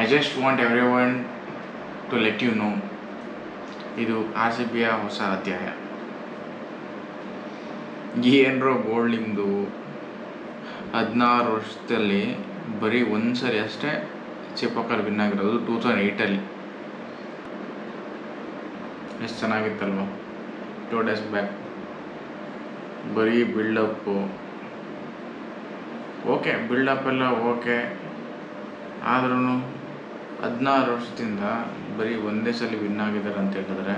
I just want everyone to let you know ಇದು R C ಬಿಯ ಹೊಸ ಅಧ್ಯಾಯ. ಏನರೋ ಗೋಲ್ಡ್ ನಿಮ್ಮದು ಹದಿನಾರು ವರ್ಷದಲ್ಲಿ ಬರೀ ಒಂದು ಸರಿ ಅಷ್ಟೇ ಚಿಪ್ಪಕ್ಕಲ್ಲಿ ವಿನ್ ಆಗಿರೋದು ಟೂ ತೌಸಂಡ್ ಏಯ್ಟಲ್ಲಿ ಎಷ್ಟು ಚೆನ್ನಾಗಿತ್ತಲ್ವ? ಟೂ ಡೇಸ್ ಬ್ಯಾಕ್ ಬರೀ build up okay build up ಎಲ್ಲ ಓಕೆ ಆದ್ರೂ ಹದಿನಾರು ವರ್ಷದಿಂದ ಬರೀ ಒಂದೇ ಸಲ ವಿನ್ ಆಗಿದ್ದಾರೆ ಅಂತ ಹೇಳಿದ್ರೆ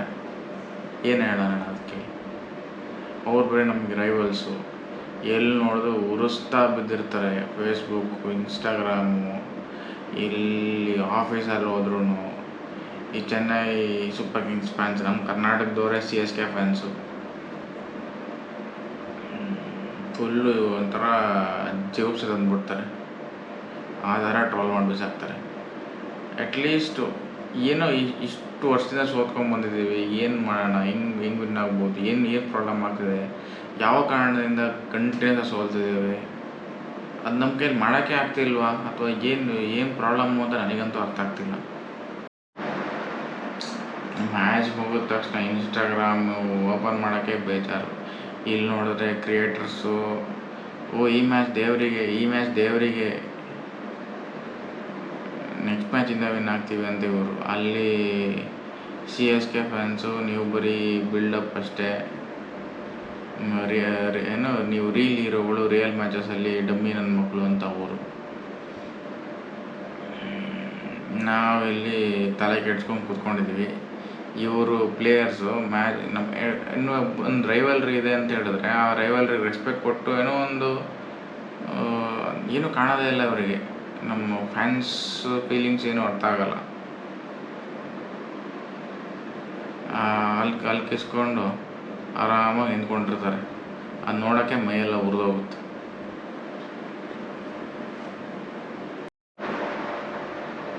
ಏನು ಹೇಳೋಣ ಅದಕ್ಕೆ? ಅವ್ರು ಬರೀ ನಮಗೆ ರೈವಲ್ಸು ಎಲ್ಲಿ ನೋಡಿದ್ರು ಉರಿಸ್ತಾ ಬಿದ್ದಿರ್ತಾರೆ ಫೇಸ್ಬುಕ್ಕು ಇನ್ಸ್ಟಾಗ್ರಾಮು ಇಲ್ಲಿ ಆಫೀಸಲ್ಲಿ ಹೋದ್ರೂ ಈ ಚೆನ್ನೈ ಸೂಪರ್ ಕಿಂಗ್ಸ್ ಫ್ಯಾನ್ಸ್ ನಮ್ಮ ಕರ್ನಾಟಕದವರೇ C S K fans full ಒಂಥರ ಜೀವಸ ತಂದ್ಬಿಡ್ತಾರೆ. ಆ ಥರ ಟ್ರೋಲ್ ಮಾಡಿ ಬಿಸಾಕ್ತಾರೆ ಅಟ್ಲೀಸ್ಟು ಏನೋ ಇಷ್ಟು ವರ್ಷದಿಂದ ಸೋತ್ಕೊಂಡು ಬಂದಿದ್ದೀವಿ. ಏನು ಮಾಡೋಣ? ಹೆಂಗೆ ಹೆಂಗೆ ವಿನ್ ಆಗ್ಬೋದು? ಏನು ಏನು ಪ್ರಾಬ್ಲಮ್ ಆಗ್ತಿದೆ? ಯಾವ ಕಾರಣದಿಂದ ಕಂಟ್ರಿಯಿಂದ ಸೋಲ್ತಿದ್ದೇವೆ? ಅದು ನಮ್ಮ ಕೈಲಿ ಮಾಡೋಕ್ಕೆ ಆಗ್ತಿಲ್ವಾ? ಅಥವಾ ಏನು ಏನು ಪ್ರಾಬ್ಲಮ್ಮು ಅಂತ ನನಗಂತೂ ಅರ್ಥ ಆಗ್ತಿಲ್ಲ. ಮ್ಯಾಚ್ ಮುಗಿದ ತಕ್ಷಣ ಇನ್ಸ್ಟಾಗ್ರಾಮ್ ಓಪನ್ ಮಾಡೋಕ್ಕೆ ಬೇಜಾರು. ಇಲ್ಲಿ ನೋಡಿದ್ರೆ ಕ್ರಿಯೇಟರ್ಸು ಓ, ಈ ಮ್ಯಾಚ್ ದೇವರಿಗೆ, ಈ ಮ್ಯಾಚ್ ದೇವರಿಗೆ ನೆಕ್ಸ್ಟ್ ಮ್ಯಾಚಿಂದ ವಿನ್ ಆಗ್ತೀವಿ ಅಂತ ಇವರು. ಅಲ್ಲಿ ಸಿ ಎಸ್ ಕೆ ಫ್ಯಾನ್ಸು ನೀವು ಬರೀ ಬಿಲ್ಡಪ್ ಅಷ್ಟೇ. ಏನು, ನೀವು ರೀಲ್ ಹೀರೋಗಳು ರಿಯಲ್ ಮ್ಯಾಚಸಲ್ಲಿ ಡಮ್ಮಿ ನನ್ನ ಮಕ್ಕಳು ಅಂತ ಅವರು. ನಾವಿಲ್ಲಿ ತಲೆ ಕೆಡ್ಸ್ಕೊಂಡು ಕೂತ್ಕೊಂಡಿದ್ವಿ. ಇವರು ಪ್ಲೇಯರ್ಸು ಮ್ಯಾಚ್ ನಮ್ಮ ಇನ್ನೂ ಒಂದು ರೈವಲ್ರಿ ಇದೆ ಅಂತ ಹೇಳಿದ್ರೆ, ಆ ರೈವಲ್ರಿಗೆ ರೆಸ್ಪೆಕ್ಟ್ ಕೊಟ್ಟು ಏನೋ ಒಂದು ಏನೂ ಕಾಣೋದೇ ಇಲ್ಲ ಅವರಿಗೆ. ನಮ್ಮ ಫ್ಯಾನ್ಸ್ ಫೀಲಿಂಗ್ಸ್ ಏನೂ ಅರ್ಥ ಆಗಲ್ಲ. ಅಲ್ಲಿ ಅಲ್ಲಿ ಕಿಸ್ಕೊಂಡು ಆರಾಮಾಗಿ ನಿಂತ್ಕೊಂಡಿರ್ತಾರೆ. ಅದು ನೋಡೋಕ್ಕೆ ಮೈಯೆಲ್ಲ ಉರಿದೋಗುತ್ತೆ.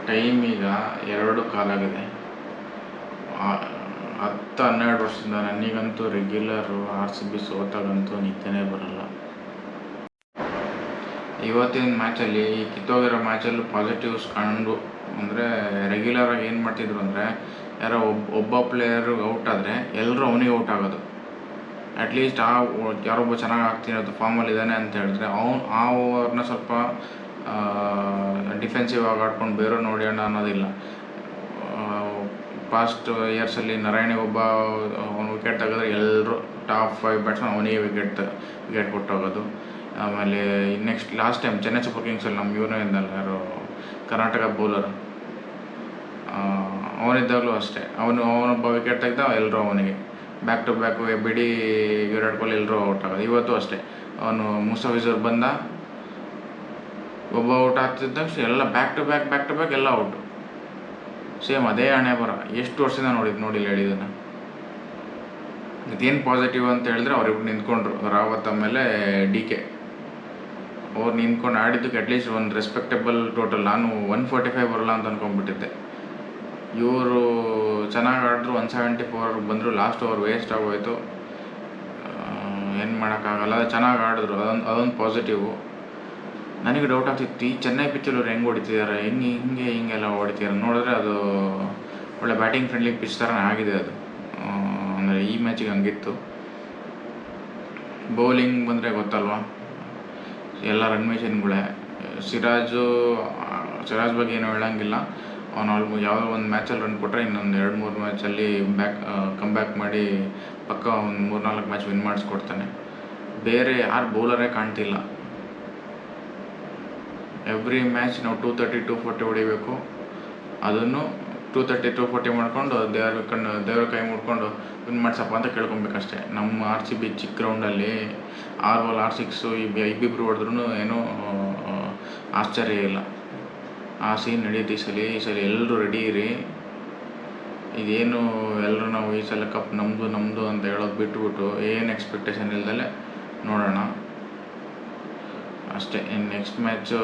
ಟೈಮ್ ಈಗ ಎರಡು ಕಾಲಾಗಿದೆ ಹತ್ತು ಹನ್ನೆರಡು ವರ್ಷದಿಂದ ನನಗಂತೂ ರೆಗ್ಯುಲರು ಆರ್ ಸಿ ಬಿ ಸೋತಾಗಂತೂ ನಿದ್ದೆನೇ ಬರಲ್ಲ. ಇವತ್ತಿನ ಮ್ಯಾಚಲ್ಲಿ ಕಿತ್ತೋಗಿರೋ ಮ್ಯಾಚಲ್ಲೂ ಪಾಸಿಟಿವ್ಸ್ ಕಂಡು, ಅಂದರೆ ರೆಗ್ಯುಲರಾಗಿ ಏನು ಮಾಡ್ತಿದ್ರು ಅಂದರೆ, ಯಾರೋ ಒಬ್ಬ ಒಬ್ಬ ಪ್ಲೇಯರು ಔಟ್ ಆದರೆ ಎಲ್ಲರೂ ಅವನಿಗೆ ಔಟ್ ಆಗೋದು. ಅಟ್ಲೀಸ್ಟ್ ಆ ಯಾರೊಬ್ಬ ಚೆನ್ನಾಗಿ ಆಗ್ತಿರೋದು ಫಾರ್ಮಲ್ಲಿ ಇದ್ದಾನೆ ಅಂತ ಹೇಳಿದ್ರೆ, ಅವ್ನು, ಆ ಓವರ್ನ ಸ್ವಲ್ಪ ಡಿಫೆನ್ಸಿವ್ ಆಗಿ ಆಡ್ಕೊಂಡು ಬೇರೆ ನೋಡೋಣ ಅನ್ನೋದಿಲ್ಲ. ಪಾಸ್ಟ್ ಇಯರ್ಸಲ್ಲಿ ನಾರಾಯಣಿ ಒಬ್ಬ, ಅವನು ವಿಕೆಟ್ ತೆಗೆದ್ರೆ ಎಲ್ಲರೂ ಟಾಪ್ ಫೈವ್ ಬ್ಯಾಟ್ಸ್ಮನ್ ಅವನಿಗೆ ವಿಕೆಟ್ ವಿಕೆಟ್ ಕೊಟ್ಟೋಗೋದು ಆಮೇಲೆ next last time Chennai super ಕಿಂಗ್ಸಲ್ಲಿ ನಮ್ಮ ಇವನೇ ಇದ್ದಲ್ಲ ಯಾರು? ಕರ್ನಾಟಕ ಬೌಲರ್ ಅವನಿದ್ದಾಗಲೂ ಅಷ್ಟೇ. ಅವನು, ಅವನೊಬ್ಬ ವಿಕೆಟ್ ತೆಗೆದ ಎಲ್ಲರೂ ಅವನಿಗೆ. ಬ್ಯಾಕ್ ಟು ಬ್ಯಾಕ್ ಬಿಡಿ ವಿರಾಟ್ ಕೊಹ್ಲಿ ಎಲ್ಲರೂ ಔಟ್ ಆಗೋದು. ಇವತ್ತು ಅಷ್ಟೇ. ಅವನು ಮುಸ್ತಫಿಸರ್ ಬಂದ. ಒಬ್ಬ ಔಟ್ ಆಗ್ತಿದ್ದ ತಕ್ಷಣ ಎಲ್ಲ back to back back to back ಎಲ್ಲ ಔಟು ಸೇಮ್ ಅದೇ ಹಣೆ ಬರ. ಎಷ್ಟು ವರ್ಷದಿಂದ ನೋಡಿದ್ದು ನೋಡಿಲ್ಲ ಹೇಳಿದನ್ನು. ಇದೇನು ಪಾಸಿಟಿವ್ ಅಂತ ಹೇಳಿದ್ರೆ ಅವರಿಬ್ರು ನಿಂತ್ಕೊಂಡ್ರು. ರಾವತ್ ಆಮೇಲೆ ಡಿ ಕೆ ಅವ್ರು ನಿಂತ್ಕೊಂಡು ಆಡಿದ್ದಕ್ಕೆ ಅಟ್ಲೀಸ್ಟ್ ಒಂದು ರೆಸ್ಪೆಕ್ಟೇಬಲ್ ಟೋಟಲ್ ನಾನು ಒನ್ ಫೋರ್ಟಿ ಫೈವ್ ಬರಲ್ಲ ಅಂತ ಅನ್ಕೊಂಡ್ಬಿಟ್ಟಿದ್ದೆ. ಇವರು ಚೆನ್ನಾಗಿ ಆಡಿದ್ರು ಒನ್ ಸೆವೆಂಟಿ ಫೋರ್ ಬಂದರು ಲಾಸ್ಟ್ ಓವರ್ ವೇಸ್ಟ್ ಆಗೋಯ್ತು. ಏನು ಮಾಡೋಕ್ಕಾಗಲ್ಲ. ಚೆನ್ನಾಗಿ ಆಡಿದ್ರು, ಅದೊಂದು ಅದೊಂದು ಪಾಸಿಟಿವು ನನಗೆ ಡೌಟ್ ಆಗ್ತಿತ್ತು, ಈ ಚೆನ್ನೈ ಪಿಚ್ಚಲ್ಲಿ ಅವ್ರು ಹೆಂಗೆ ಹೊಡಿತಿದ್ದಾರೆ ಹಿಂಗೆ ಹಿಂಗೆ ಹಿಂಗೆಲ್ಲ ಹೊಡಿತಿದ್ದಾರೆ ನೋಡಿದ್ರೆ ಅದು ಒಳ್ಳೆ ಬ್ಯಾಟಿಂಗ್ ಫ್ರೆಂಡ್ಲಿ ಪಿಚ್ ಥರನೇ ಆಗಿದೆ ಅದು. ಅಂದರೆ ಈ ಮ್ಯಾಚಿಗೆ ಹಂಗಿತ್ತು. ಬೌಲಿಂಗ್ ಬಂದರೆ ಗೊತ್ತಲ್ವಾ? ಎಲ್ಲ ರನ್ ಮಿಷನ್ಗಳೇ ಸಿರಾಜು ಸಿರಾಜ್ ಬಗ್ಗೆ ಏನೂ ಹೇಳಂಗಿಲ್ಲ. ಅವನು ಆಲ್ಮೋ ಯಾವುದೋ ಒಂದು ಮ್ಯಾಚಲ್ಲಿ ರನ್ ಕೊಟ್ಟರೆ ಇನ್ನೊಂದು ಎರಡು, ಮೂರು ಮ್ಯಾಚಲ್ಲಿ ಬ್ಯಾಕ್ ಕಮ್ ಬ್ಯಾಕ್ ಮಾಡಿ ಪಕ್ಕ ಒಂದು ಮೂರು, ನಾಲ್ಕು ಮ್ಯಾಚ್ ವಿನ್ ಮಾಡಿಸ್ಕೊಡ್ತಾನೆ. ಬೇರೆ ಯಾರು ಬೌಲರೇ ಕಾಣ್ತಿಲ್ಲ. ಎವ್ರಿ ಮ್ಯಾಚ್ ನಾವು ಟೂ ತರ್ಟಿ ಟೂ ಫೋರ್ಟಿ ಹೊಡಿಬೇಕು. ಅದನ್ನು ಟೂ ತರ್ಟಿ ಟೂ ಫೋರ್ಟಿ ಮಾಡ್ಕೊಂಡು ದೇವ್ರ ಕಣ್ಣು, ದೇವ್ರ ಕೈ ಮುಡ್ಕೊಂಡು ವಿನ್ ಮಾಡ್ಸಪ್ಪ ಅಂತ ಕೇಳ್ಕೊಬೇಕಷ್ಟೇ. ನಮ್ಮ ಆರ್ ಸಿ ಬಿ ಚಿಕ್ಕ ಗ್ರೌಂಡಲ್ಲಿ ಆರ್ ಬಾಲ್ ಆರ್ ಸಿಕ್ಸು ಇಬ್ಬ ಇಬ್ಬಿಬ್ರು ಹೊಡೆದ್ರೂ ಏನೂ ಆಶ್ಚರ್ಯ ಇಲ್ಲ. ಆ ಸೀನ್ ನಡೆಯುತ್ತೆ ಈ ಸಲ ಈ ಸಲ ಎಲ್ಲರೂ ರೆಡಿ ಇರಿ. ಇದೇನು ಎಲ್ಲರೂ ನಾವು ಈ ಸಲ ಕಪ್ ನಮ್ಮದು ನಮ್ಮದು ಅಂತ ಹೇಳೋದು ಬಿಟ್ಬಿಟ್ಟು ಏನು ಎಕ್ಸ್ಪೆಕ್ಟೇಷನ್ ಇಲ್ದಲೆ ನೋಡೋಣ. ಅಷ್ಟೇ ಇನ್ನು ನೆಕ್ಸ್ಟ್ ಮ್ಯಾಚು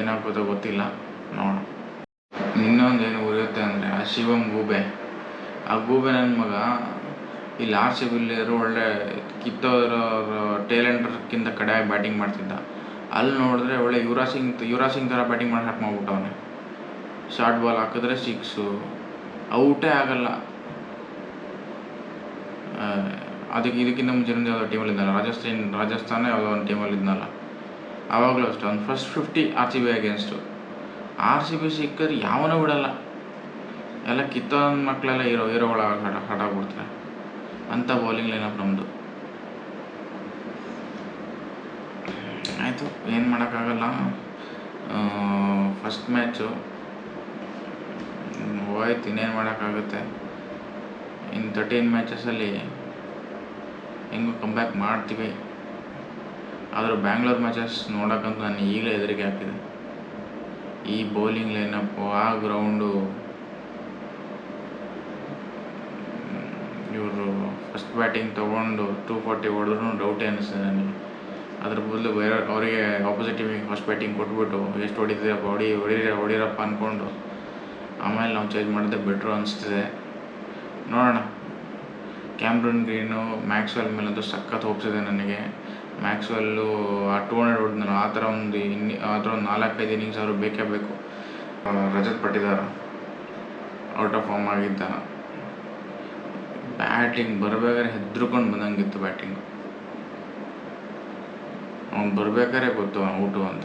ಏನಾಗ್ಬೋದೋ ಗೊತ್ತಿಲ್ಲ, ನೋಡೋಣ ಇನ್ನೊಂದು ಏನು ಉರಿಯುತ್ತೆ ಅಂದರೆ ಆ ಶಿವಮ್ ಗೂಬೆ. ಆ ಗೂಬೆ ನನ್ನ ಮಗ, ಇಲ್ಲಿ ಆರ್ ಸಿ ಬಿಲ್ಲಿರು ಒಳ್ಳೆ ಕಿತ್ತೋರೋ ಟೇಲೆಂಟರ್ಗಿಂತ ಕಡೆಯಾಗಿ ಬ್ಯಾಟಿಂಗ್ ಮಾಡ್ತಿದ್ದ. ಅಲ್ಲಿ ನೋಡಿದ್ರೆ ಒಳ್ಳೆ ಯುವರಾಜ್ ಸಿಂಗ್ ಯುವರಾಜ್ ಸಿಂಗ್ ಥರ ಬ್ಯಾಟಿಂಗ್ ಮಾಡಿ ಹಾಕಿ ಮಾಡ್ಬಿಟ್ಟವನೆ ಶಾರ್ಟ್ ಬಾಲ್ ಹಾಕಿದ್ರೆ ಸಿಕ್ಸು. ಔಟೇ ಆಗಲ್ಲ. ಅದಕ್ಕೆ ಇದಕ್ಕಿಂತ ಮುಂಚೆ ಯಾವುದೋ ಟೀಮಲ್ಲಿ ಇದ್ದಲ್ಲ ರಾಜಸ್ಥಾನ್ ರಾಜಸ್ಥಾನ ಯಾವುದೋ ಒಂದು ಟೀಮಲ್ಲಿ ಇದ್ನಲ್ಲ ಆವಾಗಲೂ ಅಷ್ಟೇ, ಒಂದು first fifty R C B against R C B ಸಿಕ್ಕರೆ ಯಾವನೂ ಬಿಡಲ್ಲ. ಎಲ್ಲ ಕಿತ್ತೋನ್ ಮಕ್ಕಳೆಲ್ಲ ಹೀರೋ ಹಠ ಹಠ ಬಿಡ್ತಾರೆ ಅಂಥ ಬೌಲಿಂಗ್ ಲೈನಪ್ ನಮ್ಮದು ಆಯಿತು, ಏನು ಮಾಡೋಕ್ಕಾಗಲ್ಲ. ಫಸ್ಟ್ ಮ್ಯಾಚು ಹೋಯ್ತು, ಇನ್ನೇನು ಮಾಡೋಕ್ಕಾಗುತ್ತೆ. ಇನ್ನು ತರ್ಟೀನ್ ಮ್ಯಾಚಸಲ್ಲಿ ಹೆಂಗೂ ಕಮ್ಬ್ಯಾಕ್ ಮಾಡ್ತೀವಿ. ಆದರೂ ಬ್ಯಾಂಗ್ಳೂರ್ ಮ್ಯಾಚಸ್ ನೋಡೋಕ್ಕಂತೂ ನಾನು ಈಗಲೇ ಹೆದರಿಕೆ ಹಾಕಿದೆ ಈ ಬೌಲಿಂಗ್ ಲೈನಪ್ಪು ಆ ಗ್ರೌಂಡು ಇವರು ಫಸ್ಟ್ ಬ್ಯಾಟಿಂಗ್ ತೊಗೊಂಡು ಟೂ ಫಾರ್ಟಿ ಹೊಡೆದ್ರು ಡೌಟೇ ಅನಿಸ್ತದೆ ನನಗೆ. ಅದ್ರ ಬದಲು ಬೇರೆ ಅವರಿಗೆ ಆಪೋಸಿಟ್ ಟೀಮಿಗೆ ಫಸ್ಟ್ ಬ್ಯಾಟಿಂಗ್ ಕೊಟ್ಬಿಟ್ಟು, ಎಷ್ಟು ಹೊಡಿತೀರಪ್ಪ ಹೊಡಿ ಹೊಡೀರ, ಹೊಡೀರಪ್ಪ ಅಂದ್ಕೊಂಡು ಆಮೇಲೆ ನಾವು ಚೇಂಜ್ ಮಾಡಿದ್ರೆ ಬೆಟ್ರು ಅನಿಸ್ತಿದೆ. ನೋಡೋಣ. ಕ್ಯಾಮ್ರನ್ ಗ್ರೀನು ಮ್ಯಾಕ್ಸ್ವೆಲ್ ಮೇಲಂತೂ ಸಖತ್ ಹೋಗ್ತಿದೆ ನನಗೆ. ಮ್ಯಾಕ್ಸ್ವೆಲ್ಲು ಆ ಟೂ ಹಂಡ್ರೆಡ್ ಹೊಡೆದ್ನಲ್ಲ, ಆ ಥರ ಒಂದು ಇನ್ನಿ, ಆ ಥರ ಒಂದು ನಾಲ್ಕೈದು ಇನ್ನಿಂಗ್ಸ್ ಅವರು ಬೇಕೇ ಬೇಕು. Rajat Patidar. Out of form ಆಗಿದ್ದ. ಬ್ಯಾಟಿಂಗ್ ಬರ್ಬೇಕಾದ್ರೆ ಹೆದ್ರುಕೊಂಡು ಬಂದಂಗಿತ್ತು ಬ್ಯಾಟಿಂಗು. ಅವ್ನು ಬರ್ಬೇಕಾದ್ರೆ ಗೊತ್ತು ಅವ್ನು ಊಟು ಅಂತ.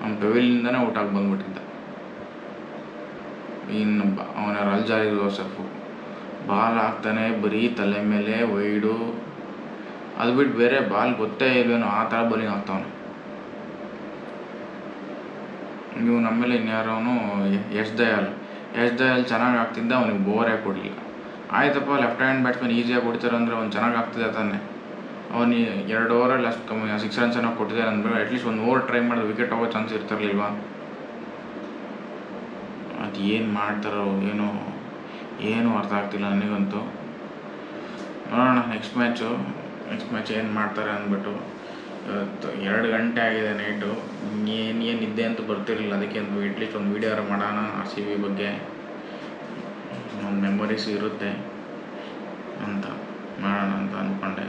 ಅವ್ನು ಪೆವಿಲಿಂದನೇ ಔಟ್ ಆಗಿ ಬಂದ್ಬಿಟ್ಟಿದ್ದ. ಇನ್ನು ಅವನ ಅಲ್ಜಾರಿ ಜೋಸಫು ಬಾಲ್ ಹಾಕ್ತಾನೆ, ಬರೀ ತಲೆ ಮೇಲೆ ವೈಡು. ಅದು ಬಿಟ್ಟು ಬೇರೆ ಬಾಲ್ ಗೊತ್ತೇ ಇಲ್ವೇನೋ ಆ ಥರ ಬೌಲಿಂಗ್ ಹಾಕ್ತಾವನು. ನೀವು ನಮ್ಮೇಲೆ ಇನ್ಯಾರವನು ಯಶ್ ದಯಾಲ್ ಯಶ್ ದಯಾಲ್ ಚೆನ್ನಾಗಿ ಆಗ್ತಿದ್ದ ಅವನಿಗೆ ಬೋರೇ ಕೊಡಲಿಲ್ಲ. ಆಯ್ತಪ್ಪ ಲೆಫ್ಟ್ ಹ್ಯಾಂಡ್ ಬ್ಯಾಟ್ಸ್ಮನ್ ಈಸಿಯಾಗಿ ಹೊಡಿತಾರೆ ಅಂದರೆ ಅವ್ನು ಚೆನ್ನಾಗಿ ಆಗ್ತಿದೆ ತಾನೆ. ಅವನಿ ಎರಡು ಓವರಲ್ಲಿ ಅಷ್ಟು ಕಮ್ಮಿ ಸಿಕ್ಸ್ ರನ್ಸ್ ಏನೋ ಕೊಟ್ಟಿದ್ದಾರೆ ಅಂದ್ಮೇಲೆ ಅಟ್ಲೀಸ್ಟ್ ಒಂದು ಓವರ್ ಟ್ರೈ ಮಾಡಿದ್ರೆ ವಿಕೆಟ್ ಹೋಗೋ ಚಾನ್ಸ್ ಇರ್ತಿರ್ಲಿಲ್ವಾ? ಅದು ಏನು ಮಾಡ್ತಾರೋ ಏನೋ, ಏನೂ ಅರ್ಥ ಆಗ್ತಿಲ್ಲ ನನಗಂತೂ. ನೋಡೋಣ ನೆಕ್ಸ್ಟ್ ಮ್ಯಾಚು ನೆಕ್ಸ್ಟ್ ಮ್ಯಾಚ್ ಏನು ಮಾಡ್ತಾರೆ ಅಂದ್ಬಿಟ್ಟು. ಇವತ್ತು ಎರಡು ಗಂಟೆ ಆಗಿದೆ ನೈಟು ಏನು ಏನು ನಿದ್ದೆ ಅಂತೂ ಬರ್ತಿರಲಿಲ್ಲ. ಅದಕ್ಕೆ ಅಟ್ಲೀಸ್ಟ್ ಒಂದು ವೀಡಿಯೋ ಮಾಡೋಣ ಆರ್ ಸಿ ಬಿ ಬಗ್ಗೆ. ಒಂದು ಮೆಮೊರೀಸ್ ಇರುತ್ತೆ ಅಂತ ಮಾಡೋಣ ಅಂತ ಅಂದ್ಕೊಂಡೆ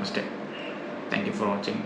ಅಷ್ಟೇ. Thank you for watching